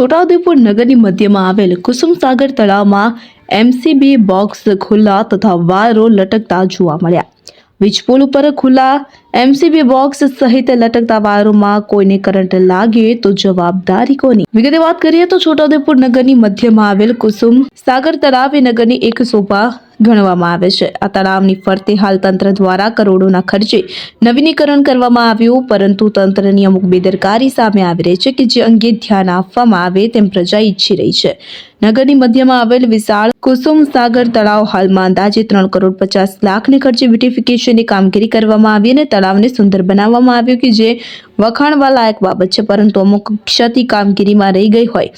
છોટાઉદેપુર નગરની મધ્યમાં આવેલ કુસુમસાગર તળાવમાં એમસીબી બોક્સ ખુલ્લા તથા વાયરો લટકતા જોવા મળ્યા. વીજપોલ ઉપર ખુલ્લા એમસીબી બોક્સ સહિત લટકતા વાયરોમાં કોઈને કરંટ લાગે તો જવાબદારી કોની વિગતે વાત કરીએ તો છોટાઉદેપુર નગરની મધ્યમાં આવેલ કુસુમ સાગર તળાવ એ નગરની એક શોભા ગણવામાં આવે છે. આ તળાવની ફરતે હાલ તંત્ર દ્વારા કરોડોના ખર્ચે નવીનીકરણ કરવામાં આવ્યું, પરંતુ તંત્રની અમુક બેદરકારી સામે આવી રહી છે કે જે અંગે ધ્યાન આપવામાં આવે તેમ પ્રજા ઈચ્છી રહી છે. નગરની મધ્યમાં આવેલ વિશાળ કુસુમ સાગર તળાવ હાલમાં અંદાજે ત્રણ કરોડ પચાસ લાખને ખર્ચે બ્યુટિફિકેશનની કામગીરી કરવામાં આવી અને તળાવને સુંદર બનાવવામાં આવ્યું કે જે વખાણવા લાયક બાબત છે, પરંતુ અમુક ક્ષતિ કામગીરીમાં રહી ગઈ હોય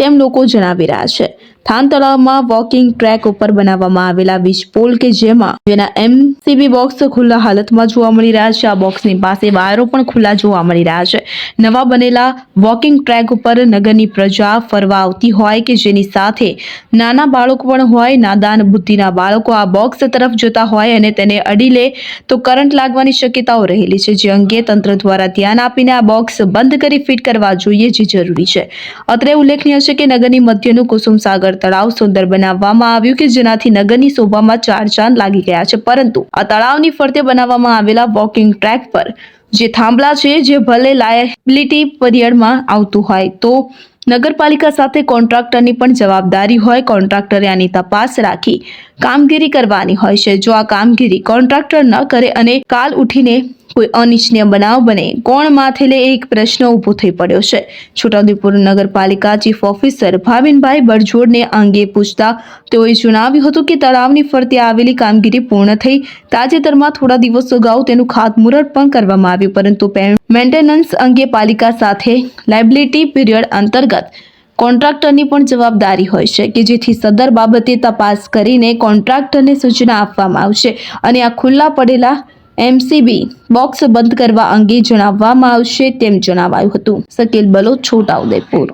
તેમ લોકો જણાવી રહ્યા છે. થાન તળાવમાં વોકિંગ ટ્રેક ઉપર બનાવવામાં આવેલા વીજ પોલ કે જેમાં જેના એમસીબી બોક્સ ખુલ્લા હાલતમાં જોવા મળી રહ્યા છે. આ બોક્સની પાસે વાયરો પણ ખુલ્લા જોવા મળી રહ્યા છે. નવા બનેલા વોકિંગ ટ્રેક ઉપર નગરની પ્રજા ફરવા આવતી હોય કે જેની સાથે નાના બાળકો પણ હોય, નાદાન બુદ્ધિના બાળકો આ બોક્સ તરફ જતા હોય અને તેને અડી લે તો કરંટ લાગવાની શક્યતાઓ રહેલી છે. જે અંગે તંત્ર દ્વારા ધ્યાન આપીને આ બોક્સ બંધ કરી ફિટ કરવા જોઈએ જે જરૂરી છે. અત્રે ઉલ્લેખનીય છે કે નગરની મધ્યનું કુસુમ સાગર તળાવ સુંદર બનાવવામાં આવ્યું કે જેનાથી નગરની શોભામાં ચાર ચાંદ લાગી ગયા છે. પરંતુ આ તળાવની ફરતે બનાવવામાં આવેલા વોકિંગ ટ્રેક પર જે થાંભલા છે, જે ભલે લાયબિલિટી પીરિયડમાં આવતું હોય, તો નગરપાલિકા સાથે કોન્ટ્રાક્ટરની પણ જવાબદારી હોય. કોન્ટ્રાક્ટરે આની તપાસ રાખી કામગીરી કરવાની હોય છે. જો આ કામગીરી કોન્ટ્રાક્ટર ન કરે અને કાલ ઉઠીને કોઈ અનિચ્છનીય બનાવ બને, કોણ માથે લે એક પ્રશ્ન ઊભો થઈ પડ્યો છે? છોટાઉદેપુર નગરપાલિકા ચીફ ઓફિસર ભાવિનભાઈ બરજોડને અંગે પૂછતા તેઓએ જણાવ્યું હતું કે તળાવની ફરતે આવેલી કામગીરી પૂર્ણ થઈ. તાજેતરમાં થોડા દિવસ અગાઉ તેનું ખાતમુહૂર્ત પણ કરવામાં આવ્યું, પરંતુ મેન્ટેનન્સ અંગે પાલિકા સાથે લાયબિલિટી પીરિયડ અંતર્ગત કોન્ટ્રાક્ટરની પણ જવાબદારી હોય છે કે જેથી સદર બાબતે તપાસ કરીને કોન્ટ્રાક્ટરને સૂચના આપવામાં આવશે અને આ ખુલ્લા પડેલા એમસીબી બોક્સ બંધ કરવા અંગે જણાવવામાં આવશે તેમ જણાવાયું હતું. શકીલ બલોચ છોટાઉદેપુર